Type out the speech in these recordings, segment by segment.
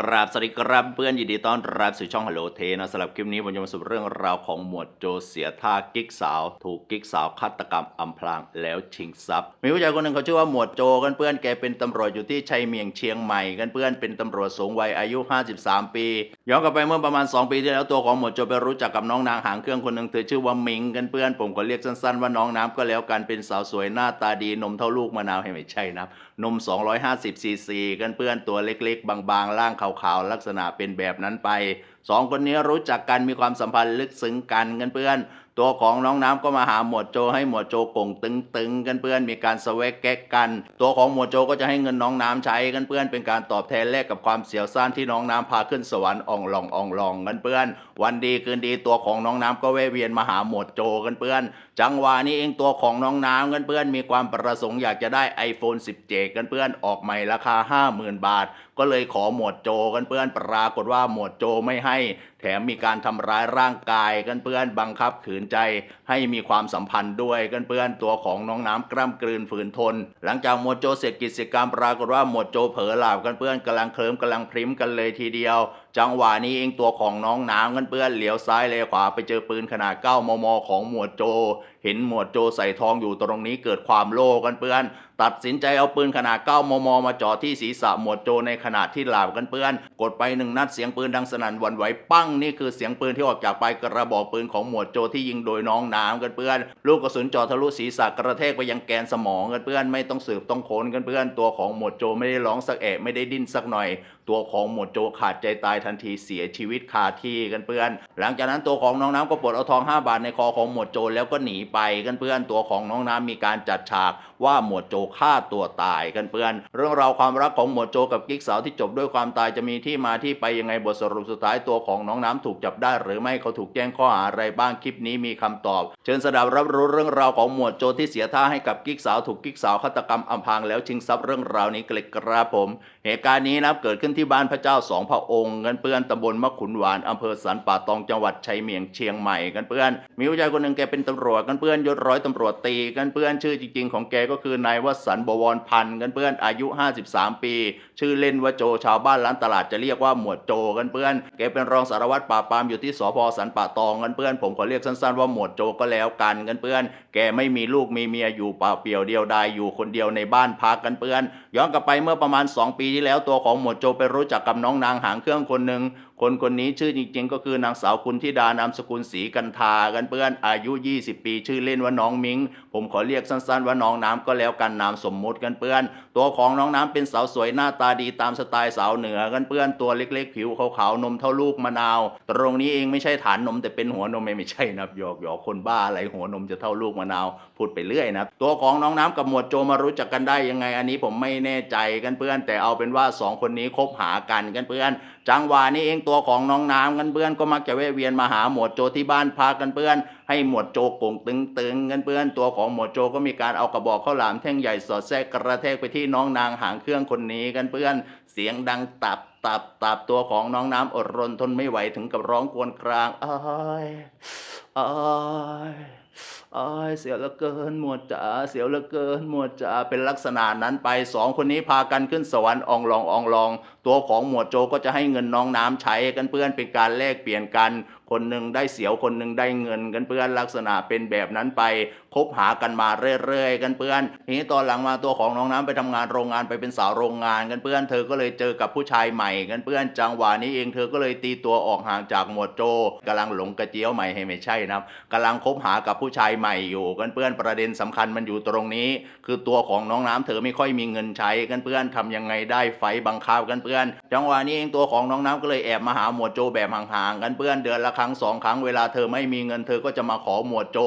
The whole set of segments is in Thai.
กราบสวัสดีครับเพื่อนยินดีต้อนรับสู่ช่องฮัลโหลเทนะสำหรับคลิปนี้ผมจะมาสรุปเรื่องราวของหมวดโจเสียท่ากิ๊กสาว ถูกกิ๊กสาวฆาตกรรมอำพรางแล้วชิงทรัพย์ มีผู้ชายคนหนึ่งเขาชื่อว่าหมวดโจกันเพื่อนแกเป็นตำรวจอยู่ที่ชัยเมียงเชียงใหม่กันเพื่อนเป็นตำรวจสูงวัยอายุ 53 ปีย้อนกลับไปเมื่อประมาณ 2 ปีที่แล้วตัวของหมวดโจไปรู้จักกับน้องนางหางเครื่องคนหนึ่งเธอชื่อว่ามิงกันเพื่อนผมก็เรียกสั้นๆว่าน้องน้ำก็แล้วกันเป็นสาวสวยหน้าตาดีนมเท่าลูกมะนาวให้ไม่ใช่นะนม 250ซีซีกันเปื้อนตัวเล็ก ๆ บางๆร่างขาวๆลักษณะเป็นแบบนั้นไปสองคนนี้รู้จักกันมีความสัมพันธ์ลึกซึ้งกันกันเพื่อน ตัวของน้องน้ำก็มาหาหมวดโจให้หมวดโจกงตึงๆกันเพื่อนมีการสเวกแก๊กกัน ตัวของหมวดโจก็จะให้เงินน้องน้ำใช้กันเพื่อนเป็นการตอบแทนแลกกับความเสียวซ่านที่น้องน้ำพาขึ้นสวรรค์อ่องลองอ่องลองกันเพื่อน วันดีคืนดีตัวของน้องน้ำก็แวะเวียนมาหาหมวดโจกันเพื่อน จังหวะนี้เองตัวของน้องน้ำกันเพื่อนมีความประสงค์อยากจะได้ iPhone 17 กันเพื่อนออกใหม่ราคา 50,000 บาท ก็เลยขอหมวดโจกันเพื่อนปรากฏว่าหมวดโจไม่ให้ย แถมมีการทำร้ายร่างกายกันเพื่อนบังคับขืนใจให้มีความสัมพันธ์ด้วยกันเพื่อนตัวของน้องน้ำกล้ำกลืนฝืนทน หลังจากหมวดโจเสร็จกิจกรรมปรากฏว่าหมวดโจเผลอหลับกันเพื่อนกำลังเคลิ้มกำลังพริ้มกันเลยทีเดียว จังหวะนี้เองตัวของน้องน้ำกันเปื้อนเหลียวซ้ายเลยขวาไปเจอปืนขนาด 9 มม ของหมวดโจ เห็นหมวดโจใส่ทองอยู่ตรงนี้เกิดความโลภกันเปื้อน ตัดสินใจเอาปืนขนาด 9 มม มาจ่อที่ศีรษะหมวดโจในขณะที่หลับกันเปื้อน กดไปหนึ่งนัดเสียงปืนดังสนั่นวันไหวปั้งนี่คือเสียงปืนที่ออกจากปลายกระบอกปืนของหมวดโจที่ยิงโดยน้องน้ำกันเปื้อน ลูกกระสุนเจ่อทะลุศีรษะกระแทกไปยังแกนสมองกันเปื้อนไม่ต้องสืบต้องค้นกันเปื้อนตัวของหมวดโจไม่ได้ร้องสักแอะไม่ได้ดิ้นสักหน่อย ตัวของหมวดโจขาดใจตายทันทีเสียชีวิตคาที่กันเพื่อน หลังจากนั้นตัวของน้องน้ำก็ปลดเอาทอง 5 บาทในคอของหมวดโจแล้วก็หนีไปกันเพื่อนตัวของน้องน้ำมีการจัดฉากว่าหมวดโจฆ่าตัวตายกันเพื่อน เรื่องราวความรักของหมวดโจกับกิ๊กสาวที่จบด้วยความตายจะมีที่มาที่ไปยังไงบทสรุปสุดท้ายตัวของน้องน้ำถูกจับได้หรือไม่เขาถูกแจ้งข้อหาอะไรบ้างคลิปนี้มีคำตอบ เชิญสดับรับรู้เรื่องราวของหมวดโจที่เสียท่าให้กับกิ๊กสาวถูกกิ๊กสาวฆาตกรรมอำพางแล้วชิงทรัพย์เรื่องราวนี้เกล็ดกระผมเหตุการณ์นี้นะครับเกิดขึ้นที่บ้านพระเจ้าสองพระองค์กันเปื้อนตำบลมะขุนหวานอำเภอสันป่าตองจังหวัดชัยเมียงเชียงใหม่กันเปื้อน มีผู้ชายคนหนึ่งแกเป็นตำรวจกันเปื้อนยศร้อยตำรวจตีกันเปื้อนชื่อจริง ๆ ของแกก็คือนายวสันบวรพันธ์กันเปื้อนอายุ 53 ปี ชื่อเล่นว่าโจชาวบ้านร้านตลาดจะเรียกว่าหมวดโจกันเปื้อนแกเป็นรองสารวัตรปราปามอยู่ที่สพสันป่าตองกันเปื้อนผมขอเรียกสั้นๆว่าหมวดโจก็แล้วกันกันเปื้อน แกไม่มีลูกมีเมียอยู่เปล่าเปลี่ยวเดียวดายอยู่คนเดียวในบ้านพักกันเปื้อน ย้อนกลับไปเมื่อประมาณ 2 ปีที่แล้วตัวของหมวดโจไปรู้จักกับน้องนางหางเครื่องคนหนึ่ง คนคนนี้ชื่อจริงๆ ก็คือนางสาวคุณธิดานามสกุลศรีกันทากันเปื้อนอายุ 20 ปี ชื่อเล่นว่าน้องมิง ผมขอเรียกสั้นๆว่าน้องน้ำก็แล้วกันนามสมมุติกันเปื้อน ตัวของน้องน้ำเป็นสาวสวยหน้าตาดีตามสไตล์สาวเหนือกันเปื้อนตัวเล็กๆ ผิวขาวๆนมเท่าลูกมะนาว ตรงนี้เองไม่ใช่ฐานนมแต่เป็นหัวนมไม่ใช่นับหยอกหยอกคนบ้าอะไรหัวนมจะเท่าลูกมะนาวพูดไปเรื่อยนะตัวของน้องน้ำกับหมวดโจมารู้จักกันได้ยังไงอันนี้ผมไม่แน่ใจกันเพื่อน แต่เอาเป็นว่าสองคนนี้คบหากันกันเพื่อนจังหวะนี้เองตัวของน้องน้ำกันเพื่อนก็มักจะแวะเวียนมาหาหมวดโจที่บ้านพักกันเพื่อน ให้หมวดโจกงตึงๆกันเพื่อนตัวของหมวดโจก็มีการเอากระบอกข้าวหลามแท่งใหญ่สอดแทรกกระแทกไปที่น้องนางหางเครื่องคนนี้กันเพื่อน เสียงดังตับตับตับตัวของน้องน้ำอดรนทนไม่ไหวถึงกับร้องควญครางอ้ายอ้าย อ้ยเสียวเหลือเกินหมวดจ๋าเสียวเหลือเกินหมวดจ๋าเป็นลักษณะนั้นไปสองคนนี้พากันขึ้นสวรรค์อองลองอองลอง ตัวของหมวดโจก็จะให้เงินน้องน้ำใช้กันเพื่อนเป็นการแลกเปลี่ยนกัน คนหนึ่งได้เสียวคนหนึ่งได้เงินกันเพื่อนลักษณะเป็นแบบนั้นไปคบหากันมาเรื่อยๆกันเพื่อนทีนี้ตอนหลังมาตัวของน้องน้ำไปทำงานโรงงานไปเป็นสาวโรงงานกันเพื่อน เธอก็เลยเจอกับผู้ชายใหม่กันเพื่อนจังหวะนี้เองเธอก็เลยตีตัวออกห่างจากหมวดโจกำลังหลงกระเจียวใหม่ให้ไม่ใช่นะครับกำลังคบหากับผู้ชายใหม่อยู่กันเพื่อนประเด็นสำคัญมันอยู่ตรงนี้ คือตัวของน้องน้ำเธอไม่ค่อยมีเงินใช้กันเพื่อนทำยังไงได้ไฟบังคับกันเพื่อน จังหวะนี้เองตัวของน้องน้ำก็เลยแอบมาหาหมวดโจแบบห่างๆกันเพื่อนเดือนละครั้งสองครั้งเวลาเธอไม่มีเงินเธอก็จะมาขอหมวดโจ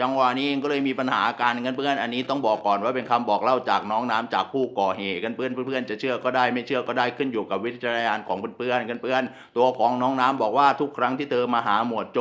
จังหวะนี้ก็เลยมีปัญหาการกันเพื่อนอันนี้ต้องบอกก่อนว่าเป็นคำบอกเล่าจากน้องน้ำจากผู้ก่อเหตุกันเพื่อนเพื่อนจะเชื่อก็ได้ไม่เชื่อก็ได้ขึ้นอยู่กับวิจารณญาณของเพื่อนๆกันเพื่อนตัวของน้องน้ำบอกว่าทุกครั้งที่เธอมาหาหมวดโจ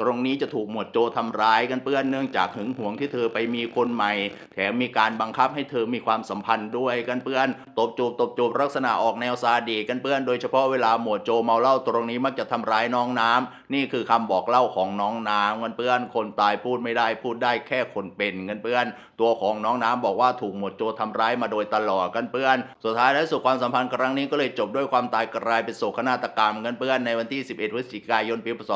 ตรงนี้จะถูกหมวดโจทำร้ายกันเพื่อนเนื่องจากหึงหวงที่เธอไปมีคนใหม่ แถมมีการบังคับให้เธอมีความสัมพันธ์ด้วยกันเพื่อนตบจูบตบจูบลักษณะออกแนวซาดีกันเพื่อนโดยเฉพาะเวลาหมวดโจเมาเหล้าตรงนี้มักจะทำร้ายน้องน้ำนี่คือคำบอกเล่าของน้องน้ำเงินเพื่อน คนตายพูดไม่ได้พูดได้แค่คนเป็นเงินเพื่อน ตัวของน้องน้ำบอกว่าถูกหมวดโจทำร้ายมาโดยตลอดกันเพื่อน สุดท้ายและสุดความสัมพันธ์ครั้งนี้ก็เลยจบด้วยความตายกลายเป็นโศกนาฏกรรมกันเพื่อนในวันที่ 11พฤศจิกายนปีพศ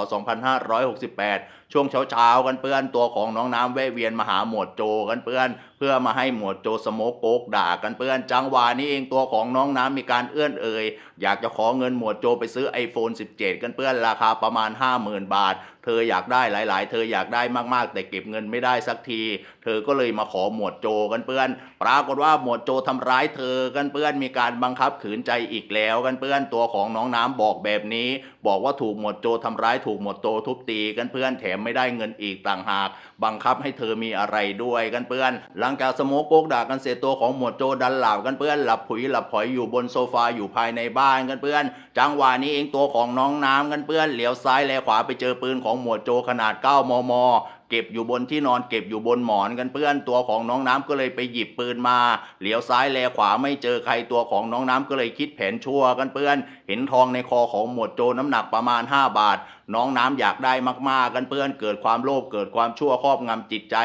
2568 ช่วงเช้าๆกันเพื่อน ตัวของน้องน้ำแวะเวียนมาหาหมวดโจกันเพื่อน เพื่อมาให้หมวดโจสโมกโกกด่ากันเพื่อนจังหวะนี้เองตัวของน้องน้ำมีการเอื้อนเอ่ยอยากจะขอเงินหมวดโจไปซื้อ iPhone 17 กันเพื่อนราคาประมาณ 50,000 บาท ธออยากได้หลาย ๆ เธออยากได้มาก ๆ แต่เก็บเงินไม่ได้สักที เธอก็เลยมาขอหมวดโจกันเพื่อน ปรากฏว่าหมวดโจทำร้ายเธอกันเพื่อน มีการบังคับขืนใจอีกแล้วกันเพื่อนตัวของน้องน้ำบอกแบบนี้ บอกว่าถูกหมวดโจทำร้ายถูกหมวดโจทุบตีกันเพื่อนแถมไม่ได้เงินอีกต่างหาก บังคับให้เธอมีอะไรด้วยกันเพื่อน หลังจากสโมกโกกด่ากันเสร็จตัวของหมวดโจดันหลับกันเพื่อนหลับผุยหลับผอยอยู่บนโซฟาอยู่ภายในบ้านกันเพื่อน จังหวะนี้เองตัวของน้องน้ำกันเพื่อนเหลียวซ้ายแลขวาไปเจอปืนของหมวดโจขนาด 9 มม เก็บอยู่บนที่นอนเก็บอยู่บนหมอนกันเพื่อนตัวของน้องน้ำก็เลยไปหยิบปืนมา เหลียวซ้ายแลขวาไม่เจอใครตัวของน้องน้ำก็เลยคิดแผนชั่วกันเพื่อน เห็นทองในคอของหมวดโจน้ำหนักประมาณ 5 บาท น้องน้ำอยากได้มากๆกันเพื่อนเกิดความโลภเกิดความชั่วครอบงำจิตใจ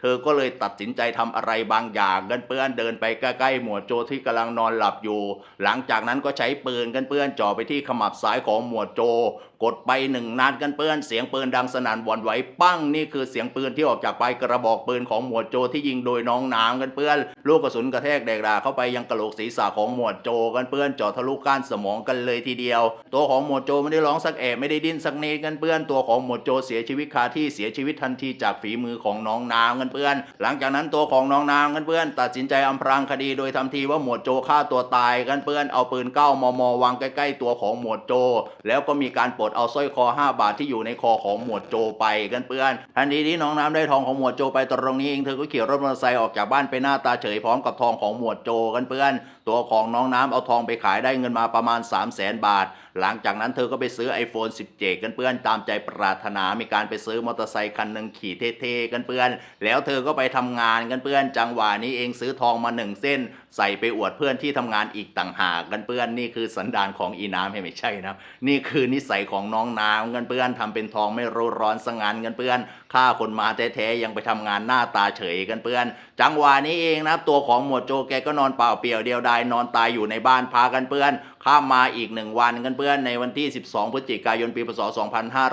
เธอก็เลยตัดสินใจทำอะไรบางอย่างกันเพื่อนเดินไปใกล้ๆหมวดโจที่กำลังนอนหลับอยู่ หลังจากนั้นก็ใช้ปืนกันเพื่อนจ่อไปที่ขมับซ้ายของหมวดโจ กดไปหนึ่งนัดกันเปื้อนเสียงปืนดังสนั่นหวั่นไหวปั้งนี่คือเสียงปืนที่ออกจากปลายกระบอกปืนของหมวดโจที่ยิงโดยน้องน้ำกันเปื้อนลูกกระสุนกระแทกแดกดาเข้าไปยังกระโหลกศีรษะของหมวดโจกันเปื้อนเจาะทะลุก้านสมองกันเลยทีเดียว ตัวของหมวดโจไม่ได้ร้องสักแอะไม่ได้ดิ้นสักเนดกันเปื้อนตัวของหมวดโจเสียชีวิตคาที่เสียชีวิตทันทีจากฝีมือของน้องน้ำกันเปื้อน หลังจากนั้นตัวของน้องน้ำกันเปื้อน ตัดสินใจอำพรางคดีโดยทำทีว่าหมวดโจฆ่าตัวตายกันเปื้อนเอาปืนเก้ามมวางใกล้ๆตัวของหมวดโจ แล้วก็มีการปลดเอาสร้อยคอ 5 บาทที่อยู่ในคอของหมวดโจไปกันเปื้อนทันทีที่น้องน้ำได้ทองของหมวดโจไปตรงนี้เองเธอก็ขี่รถมอเตอร์ไซค์ออกจากบ้านไปหน้าตาเฉยพร้อมกับทองของหมวดโจกันเปื้อน ตัวของน้องน้ำเอาทองไปขายได้เงินมาประมาณ 3 0 0แสนบาทหลังจากนั้นเธอก็ไปซื้อ iPhone 17 กันเปื้อนตามใจปรารถนา มีการไปซื้อมอเตอร์ไซค์คันหนึ่งขี่เท่ๆกันเปื้อน แล้วเธอก็ไปทำงานกันเปื้อน จังหวะนี้เองซื้อทองมาหนึ่งเส้น ใส่ไปอวดเพื่อนที่ทำงานอีกต่างหากกันเปื้อน นี่คือสันดานของอีน้ำให้ไม่ใช่นะนี่คือนิสัยของน้องน้ำกันเปื้อนทำเป็นทองไม่รู้ร้อนสงานกันเปื้อนฆ่าคนมาแท้ๆยังไปทำงานหน้าตาเฉยกันเปื้อน จังหวะนี้เองนะตัวของหมวดโจแกก็นอนเปล่าเปลี่ยวเดียวดายนอนตายอยู่ในบ้านพากันเปื้อน ข้ามมาอีกหนึ่งวันกันเพื่อนในวันที่ 12 พฤศจิกายนปีพศ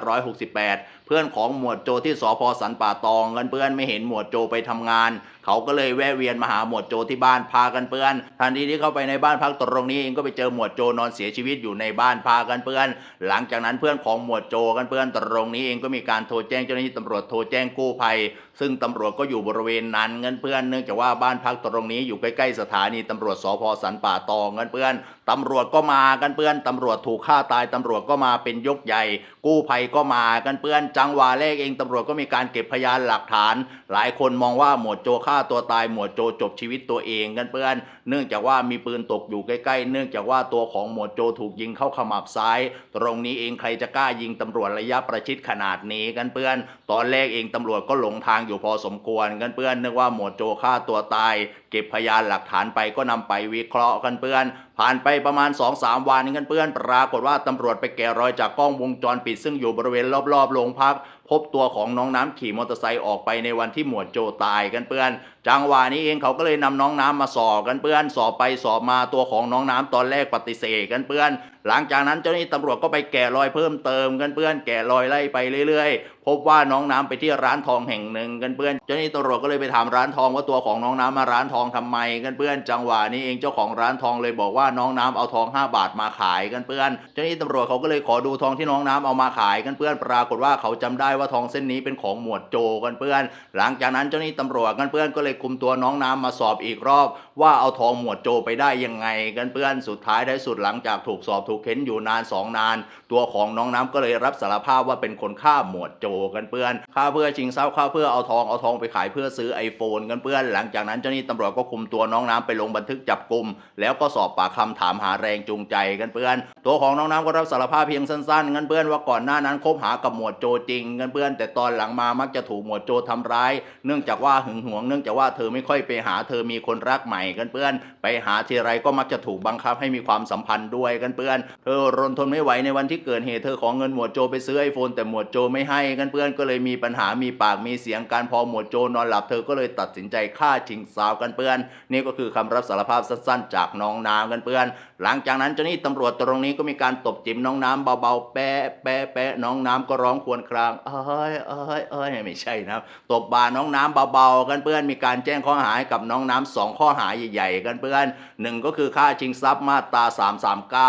2568 เพื่อนของหมวดโจที่สพสันป่าตองกันเพื่อนไม่เห็นหมวดโจไปทำงาน เขาก็เลยแวะเวียนมาหาหมวดโจที่บ้านพากันเพื่อนทันทีที่เข้าไปในบ้านพักตรงนี้เองก็ไปเจอหมวดโจนอนเสียชีวิตอยู่ในบ้านพากันเพื่อน หลังจากนั้นเพื่อนของหมวดโจกันเพื่อนตรงนี้เองก็มีการโทรแจ้งเจ้าหน้าที่ตำรวจโทรแจ้งกู้ภัย ซึ่งตำรวจก็อยู่บริเวณนั้นเงินเพื่อนเนื่องจากว่าบ้านพักตรงนี้อยู่ใกล้ๆสถานีตำรวจสพสันป่าตองเงินเพื่อนตำรวจก็มากันเพื่อนตำรวจถูกฆ่าตายตำรวจก็มาเป็นยกใหญ่ กู้ภัยก็มากันเพื่อนจงหวะแรกเองตำรวจก็มีการเก็บพยานหลักฐาน หลายคนมองว่าหมวดโจฆ่าตัวตายหมวดโจจบชีวิตตัวเองกันเพื่อน เนื่องจากว่ามีปืนตกอยู่ใกล้ๆ เนื่องจากว่าตัวของหมวดโจถูกยิงเข้าขมับซ้าย ตรงนี้เองใครจะกล้ายิงตำรวจระยะประชิดขนาดนี้กันเพื่อน ตอนแรกเองตำรวจก็หลงทางอยู่พอสมควรกันเพื่อนนึกว่าหมวดโจฆ่าตัวตาย เก็บพยานหลักฐานไปก็นำไปวิเคราะห์กันเพื่อน ผ่านไปประมาณ 2-3 วันกันเพื่อน ปรากฏว่าตำรวจไปแกะรอยจากกล้องวงจรปิดซึ่งอยู่บริเวณรอบๆโรงพัก พบตัวของน้องน้ำขี่มอเตอร์ไซค์ออกไปในวันที่หมวดโจตายกันเพื่อน จังหวะนี้เองเขาก็เลยนำน้องน้ำมาสอบกันเพื่อน สอบไปสอบมาตัวของน้องน้ำตอนแรกปฏิเสธกันเพื่อน หลังจากนั้นเจ้าหน้าที่ตำรวจก็ไปแกะรอยเพิ่มเติมกันเพื่อน แกะรอยไล่ไปเรื่อยๆ พบว่าน้องน้ำไปที่ร้านทองแห่งหนึ่งกันเพื่อน เจ้าหน้าที่ตำรวจก็เลยไปถามร้านทองว่าตัวของน้องน้ำมาร้านทองทำไมกันเพื่อน จังหวะนี้เองเจ้าของร้านทองเลยบอกว่าน้องน้ำเอาทอง 5 บาทมาขายกันเพื่อน เจ้าหน้าที่ตำรวจเขาก็เลยขอดูทองที่น้องน้ำเอามาขายกันเพื่อน ปรากฏว่าเขาจำได้ว่าทองเส้นนี้เป็นของหมวดโจกันเพื่อน หลังจากนั้นเจ้าหน้าที่ตำรวจกันเพื่อนก็เลยคุมตัวน้องน้ำมาสอบอีกรอบ ว่าเอาทองหมวดโจไปได้ยังไงกันเพื่อนสุดท้ายท้ายสุดหลังจากถูกสอบถูกเค้นอยู่นานสองนาน ตัวของน้องน้ำก็เลยรับสารภาพว่าเป็นคนฆ่าหมวดโจกันเพื่อนฆ่าเพื่อชิงทรัพย์ฆ่าเพื่อเอาทองเอาทองไปขายเพื่อซื้อ iPhone กันเพื่อน หลังจากนั้นเจ้าหน้าที่ตำรวจก็คุมตัวน้องน้ำไปลงบันทึกจับกลุ่มแล้วก็สอบปากคำถามหาแรงจูงใจกันเพื่อน ตัวของน้องน้ำก็รับสารภาพเพียงสั้นๆกันเพื่อนว่าก่อนหน้านั้นคบหากับหมวดโจจริงกันกันเพื่อนแต่ตอนหลังมามักจะถูกหมวดโจทำร้าย เนื่องจากว่าหึงหวง เนื่องจากว่าเธอไม่ค่อยไปหาเธอมีคนรักใหม่กันเพื่อนไปหาทีไรก็มักจะถูกบังคับให้มีความสัมพันธ์ด้วยกันเพื่อนเธอรนทนไม่ไหวในวันที่เกิดเหตุเธอของเงินหมวดโจไปซื้อไอโฟนแต่หมวดโจไม่ให้กันเพื่อนก็เลยมีปัญหามีปากมีเสียงการพอหมวดโจนอนหลับเธอก็เลยตัดสินใจฆ่าชิงสาวกันเพื่อน นี่ก็คือคำรับสารภาพสั้นๆ จากน้องน้ำกันเพื่อน หลังจากนั้นเจ้าหน้าที่ตำรวจตรงนี้ก็มีการตบจิ้มน้องน้ำเบาๆแปะแปะแปะน้องน้ำก็ร้องครวญครางเอ้ยเอ้ยเอ้ยไม่ใช่นะตบบ่าน้องน้ำเบาๆกันเพื่อนมีการแจ้งข้อหาให้กับน้องน้ำสองข้อหาใหญ่ๆกันเพื่อนหนึ่งก็คือฆ่าชิงทรัพย์มาตรา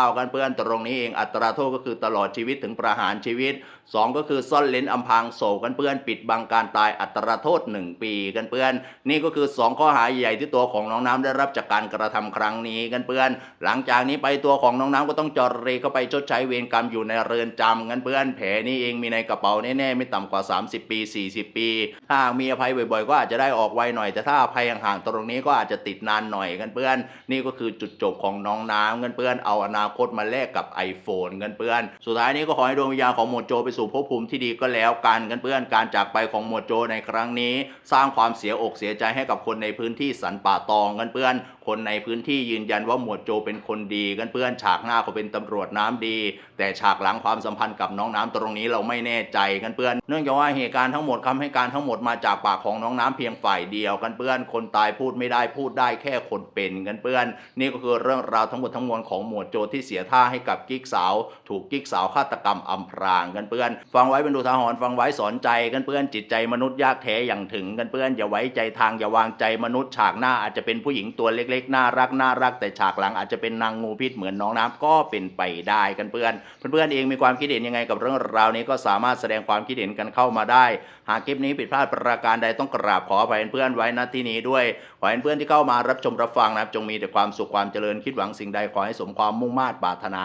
339 กันเพื่อนตรงนี้เองอัตราโทษก็คือตลอดชีวิตถึงประหารชีวิต สองก็คือซ่อนเลนอำพางโศกกันเพื่อนปิดบังการตายอัตราโทษ 1 ปีกันเพื่อน นี่ก็คือ 2 ข้อหาใหญ่ที่ตัวของน้องน้ำได้รับจากการกระทำครั้งนี้กันเพื่อน หลังจากนี้ไปตัวของน้องน้ำก็ต้องจอดเรเข้าไปชดใช้เวรกรรมอยู่ในเรือนจำกันเพื่อนแผลนี่เองมีในกระเป๋าแน่ๆไม่ต่ำกว่า 30 ปี 40 ปี ถ้าหากมีอภัยบ่อยๆ ก็อาจจะได้ออกไวหน่อยแต่ถ้าอภัยห่างๆตรงนี้ก็อาจจะติดนานหน่อยกันเพื่อน นี่ก็คือจุดจบของน้องน้ำกันเพื่อนเอาอนาคตมาแลกกับ iPhone กันเพื่อน สุดท้ายนี้ก็ขอให้ดวงวิญญาณของหมวดโจไปสภพภูมิที่ดีก็แล้วกันกันเพื่อนการจากไปของหมวดโจในครั้งนี้ สร้างความเสียอกเสียใจให้กับคนในพื้นที่สันป่าตองกันเพื่อน คนในพื้นที่ยืนยันว่าหมวดโจเป็นคนดีกันเพื่อนฉากหน้าเขาเป็นตำรวจน้ำดี แต่ฉากหลังความสัมพันธ์กับน้องน้ำตรงนี้เราไม่แน่ใจกันเพื่อน เนื่องจากว่าเหตุการณ์ทั้งหมดคำให้การทั้งหมดมาจากปากของน้องน้ำเพียงฝ่ายเดียวกันเพื่อน คนตายพูดไม่ได้พูดได้แค่คนเป็นกันเพื่อน นี่ก็คือเรื่องราวทั้งหมดทั้งมวลของหมวดโจที่เสียท่าให้กับกิ๊กสาว ถูกกิ๊กสาวฆาตกรรมอำพรางกันเพื่อนฟังไว้เป็นดูทาหรณ์ฟังไว้สอนใจกันเพื่อนจิตใจมนุษย์ยากแท้อย่างถึงกันเพื่อนอย่าไว้ใจทางอย่าวางใจมนุษย์ฉากหน้าอาจจะเป็นผู้หญิงตัวเล็กๆน่ารักน่ารักแต่ฉากหลังอาจจะเป็นนางงูพิษเหมือนน้องน้ำก็เป็นไปได้กันเพื่อนเพื่อนๆเองมีความคิดเห็นยังไงกับเรื่องราวนี้ก็สามารถแสดงความคิดเห็นกันเข้ามาได้ หากคลิปนี้ผิดพลาดประการใดต้องกราบขออภัยเพื่อนไว้ณที่นี้ด้วยขอให้เพื่อนที่เข้ามารับชมรับฟังนะครับจงมีแต่ความสุขความเจริญคิดหวังสิ่งใดขอให้สมความมุ่งมา่ปรารถนา